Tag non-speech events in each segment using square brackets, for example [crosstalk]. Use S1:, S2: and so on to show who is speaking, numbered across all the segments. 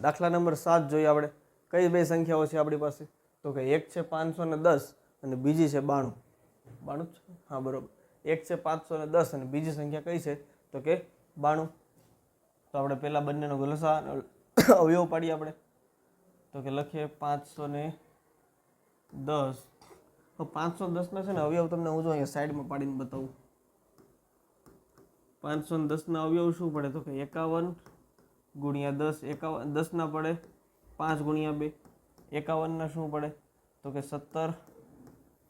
S1: દાખલા નંબર સાત જોઈએ આપણે. કઈ બે સંખ્યાઓ છે આપણી પાસે? તો કે એક છે પાંચસો ને દસ અને બીજી છે બાણું. બાણું જ હા, બરોબર. એક છે પાંચસો ને દસ અને બીજી સંખ્યા કઈ છે? તો કે બાણું. તો આપણે પહેલાં બંનેનો ગુલસા અવયવ પાડીએ આપણે. તો કે લખીએ પાંચસો ને દસ. તો પાંચસો દસના છે ને અવયવ તમને હું જો અહીંયા સાઈડમાં પાડીને બતાવું. પાંચસો ને દસના અવયવ શું પડે? તો કે એકાવન ગુણ્યા દસ, એકાવન, દસના પડે, પાંચ ગુણ્યા બે, એકાવનના શું પડે? તો કે સત્તર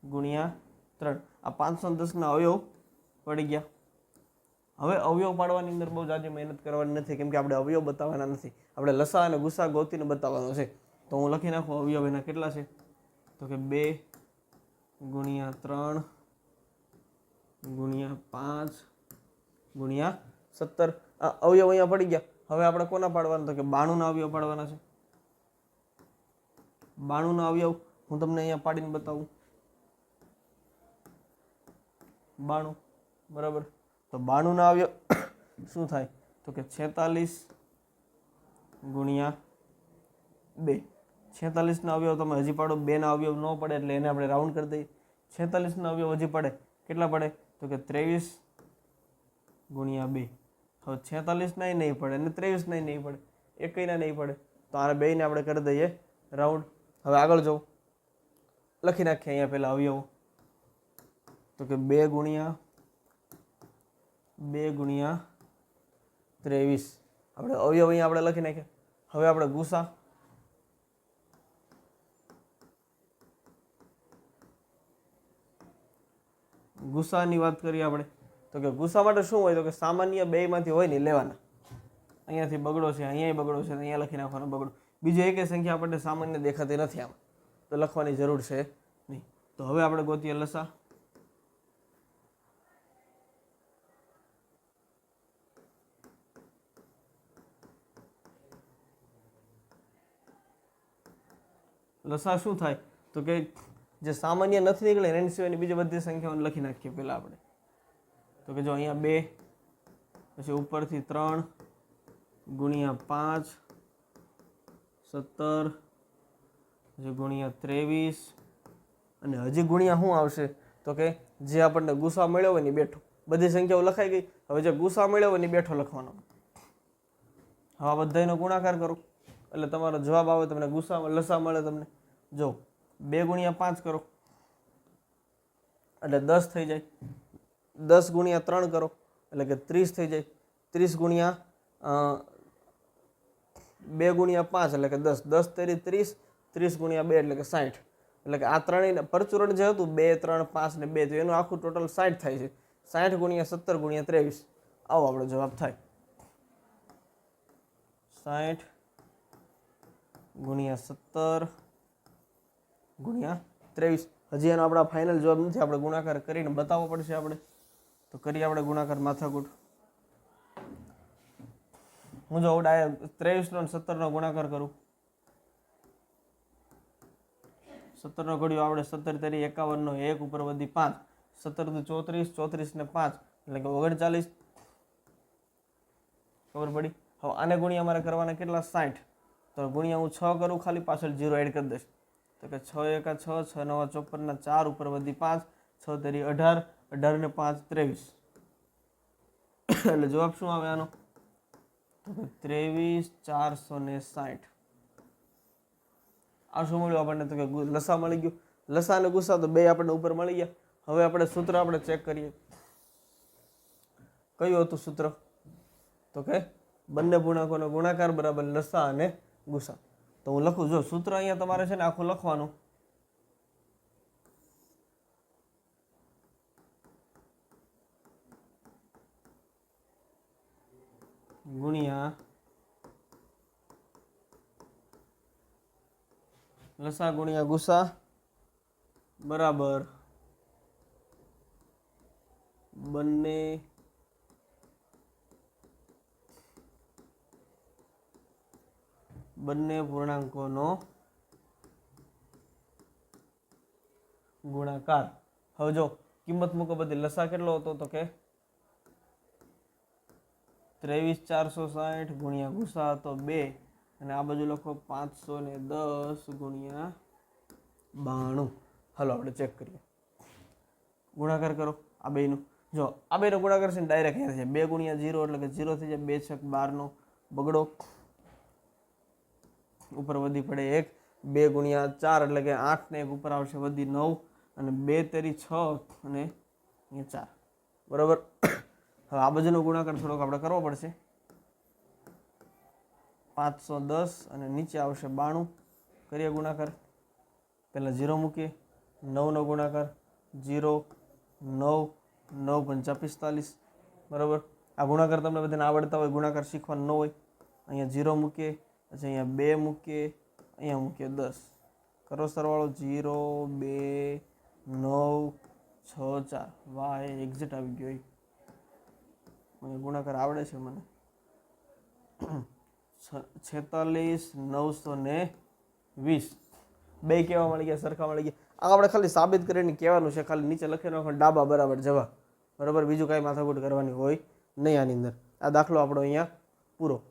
S1: ગુણ્યા ત્રણ. આ પાંચસો દસના અવયવ પડી ગયા. હવે અવયવ પાડવાની અંદર બહુ જાજી મહેનત કરવાની નથી, કેમ કે આપણે અવયવ બતાવવાના નથી. આપણે લસા અને ગુસા ગોતીને બતાવવાનો છે. તો હું લખી નાખું અવયવ એના કેટલા છે? તો કે બે ગુણ્યા ત્રણ ગુણ્યા પાંચ ગુણ્યા સત્તર. આ અવયવ અહીંયા પડી ગયા. હવે આપણે કોના પાડવાના? તો કે બાણુંના અવયવ પાડવાના છે. બાણુંના અવયવ હું તમને અહીંયા પાડીને બતાવું. બાણું, બરાબર? તો બાણુંના અવયવ [coughs] શું થાય? તો કે છેતાલીસ ગુણ્યા બે. છેતાલીસના અવયવ તમે હજી પાડો, બેના અવયવ ન પડે એટલે એને આપણે રાઉન્ડ કરી દઈએ. છેતાલીસના અવયવ હજી પડે. કેટલા પડે? તો કે ત્રેવીસ ગુણ્યા બે. હવે છેતાલીસનાય નહીં પડે અને ત્રેવીસનાય નહીં પડે એકયના નહીં પડે. તો આને બેયને આપણે કરી દઈએ રાઉન્ડ. હવે આગળ જવું. લખી નાખીએ અહીંયા પહેલાં અવયવો. તો કે બે ગુણ્યા બે ગુણ્યા ત્રેવીસ. આપણે અવયવ અહીંયા આપણે લખી નાખ્યા. હવે આપણે ગુસા. ગુસ્સાની વાત કરીએ આપણે. તો કે ગુસ્સા માટે શું હોય? તો કે સામાન્ય બેમાંથી હોય ને લેવાના. અહીંયાથી બગડો છે અહીંયા બગડો છે, અહીંયા લખી નાખવાનો બગડો. બીજી એક સંખ્યા આપણને સામાન્ય દેખાતી નથી આમાં. તો લખવાની જરૂર છે નહીં. તો હવે આપણે ગોતીએ લસા. લસા શું થાય? તો કે જે સામાન્ય નથી નીકળે એની સિવાયની બીજી બધી સંખ્યાઓને લખી નાખીએ પહેલાં આપણે. તો કે જો અહીંયા બે, પછી ઉપરથી ત્રણ, ગુણ્યા પાંચ, સત્તર, પછી ગુણ્યા ત્રેવીસ, અને હજી ગુણ્યા શું આવશે? તો કે જે આપણને ગુસ્સા મળ્યો હોય ને બેઠો. બધી સંખ્યાઓ લખાઈ ગઈ. હવે જે ગુસ્સા મળ્યો હોય ને બેઠો લખવાનો. હવે બધાનો ગુણાકાર કરો. એટલે તમારો જવાબ આવે તમને ગુસ્સા લસા મળે તમને. જો, બે ગુણ્યા પાંચ કરો. એટલે દસ થઈ જાય. દસ ગુણ્યા ત્રણ કરો, એટલે કે ત્રીસ થઈ જાય. ત્રીસ ગુણ્યા બે ગુણ્યા પાંચ, એટલે કે દસ. દસ તેરી ત્રીસ ત્રીસ ગુણ્યા બે, એટલે કે સાઠ. એટલે કે આ ત્રણેય પરચુરણ જે હતું, બે, ત્રણ, પાંચ ને બે, તો એનું આખું ટોટલ સાઠ થાય છે. સાઠ ગુણ્યા સત્તર ગુણ્યા ત્રેવીસ. આવો આપણો જવાબ થાય. સાઠ ગુણ્યા સત્તર ગુણ્યા ત્રેવીસ. હજી એનો આપણા ફાઇનલ જવાબ નથી. આપણે ગુણાકાર કરીને બતાવવો પડશે આપણે. તો કરીએ આપણે ગુણાકાર માથાકૂટ. હું જો ડાયરેક્ટ ત્રેવીસનો સત્તરનો ગુણાકાર કરું. સત્તરનો ઘડ્યો આપણે સત્તર તેરી એકાવનનો, એક ઉપર વધી પાંચ. સત્તર દુ ચોત્રીસ ચોત્રીસ ને પાંચ, એટલે કે ઓગણચાલીસ. ખબર પડી? હવે આને ગુણ્યા મારે કરવાના કેટલા? સાઠ. તો ગુણ્યા હું છ કરું, ખાલી પાછળ જીરો એડ કરી દઈશ. તો કે છ એકા છ છ નવા ચોપનના ચાર ઉપર વધી પાંચ. છ તેરી અઢાર. અઢાર ને પાંચ ત્રેવીસ. એટલે જવાબ શું આવે આનો? ત્રેવીસ, ચારસો ને સાઠ આ શું મળ્યું આપણને? તો કે લસા મળી ગયું. લસા અને ગુસ્સા તો બે આપણને ઉપર મળી ગયા. હવે આપણે સૂત્ર આપણે ચેક કરીએ. કયું હતું સૂત્ર? તો કે બંને પૂર્ણાંકોનો ગુણાકાર બરાબર લસા અને ગુસા તો હું લખું, જો સૂત્ર અહીંયા તમારે છે ને આખું લખવાનું. ગુણ્યા લસા ગુણ્યા ગુસા બરાબર બંને બંને પૂર્ણાંકોનો ગુણાકાર. હવે જો કિંમત મૂકો બધી. લસા કેટલો હતો તો કે ત્રેવીસ ચારસો સાઠ ગુણ્યા ગુસા હતો બે. અને આ બાજુ લખો પાંચસો ને દસ ગુણ્યા બાણું. હાલો, આપણે ચેક કરીએ. ગુણાકાર કરો, આ બેયનું. જો, આ બેનો ગુણાકાર છે ડાયરેક્ટ અહીંયા છે. બે ગુણ્યા જીરો એટલે કે જીરો થઈ જાય, બે છક બારનો બગડો. ઉપર વધી પડે એક, બે ગુણ્યા ચાર એટલે કે આઠ ને એક ઉપર આવશે વધી નવ, અને બે તેરી છ અને અહીંયા ચાર. બરાબર? હવે આ બાજુનો ગુણાકાર થોડોક આપણે કરવો પડશે. પાંચસો દસ અને નીચે આવશે બાણું. કરીએ ગુણાકાર. પહેલાં ઝીરો મૂકીએ. નવનો ગુણાકાર. ઝીરો, નવ નવ પંચા પિસ્તાલીસ. બરાબર? આ ગુણાકાર તમને બધાને આવડતા હોય, ગુણાકાર શીખવાનો ન હોય, અહીંયા ઝીરો મૂકીએ, પછી અહીંયા બે મૂકીએ, અહીંયા મૂકીએ દસ. કરો સરવાળો. ઝીરો, બે, નવ, છ, ચાર. વાહ, એ એક્ઝેક્ટ આવી ગયો. મને ગુણાકાર આવડે છે મને. છેતાલીસ, નવસો ને વીસ. બે કેવા મળી ગયા, સરખા મળી ગયા. આ આપણે ખાલી સાબિત કરીને કહેવાનું છે, ખાલી નીચે લખી નાખો ડાબા બરાબર જવા. બરાબર? બીજું કાંઈ માથાકૂટ કરવાની હોય નહીં આની અંદર. આ દાખલો આપણો અહીંયા પૂરો.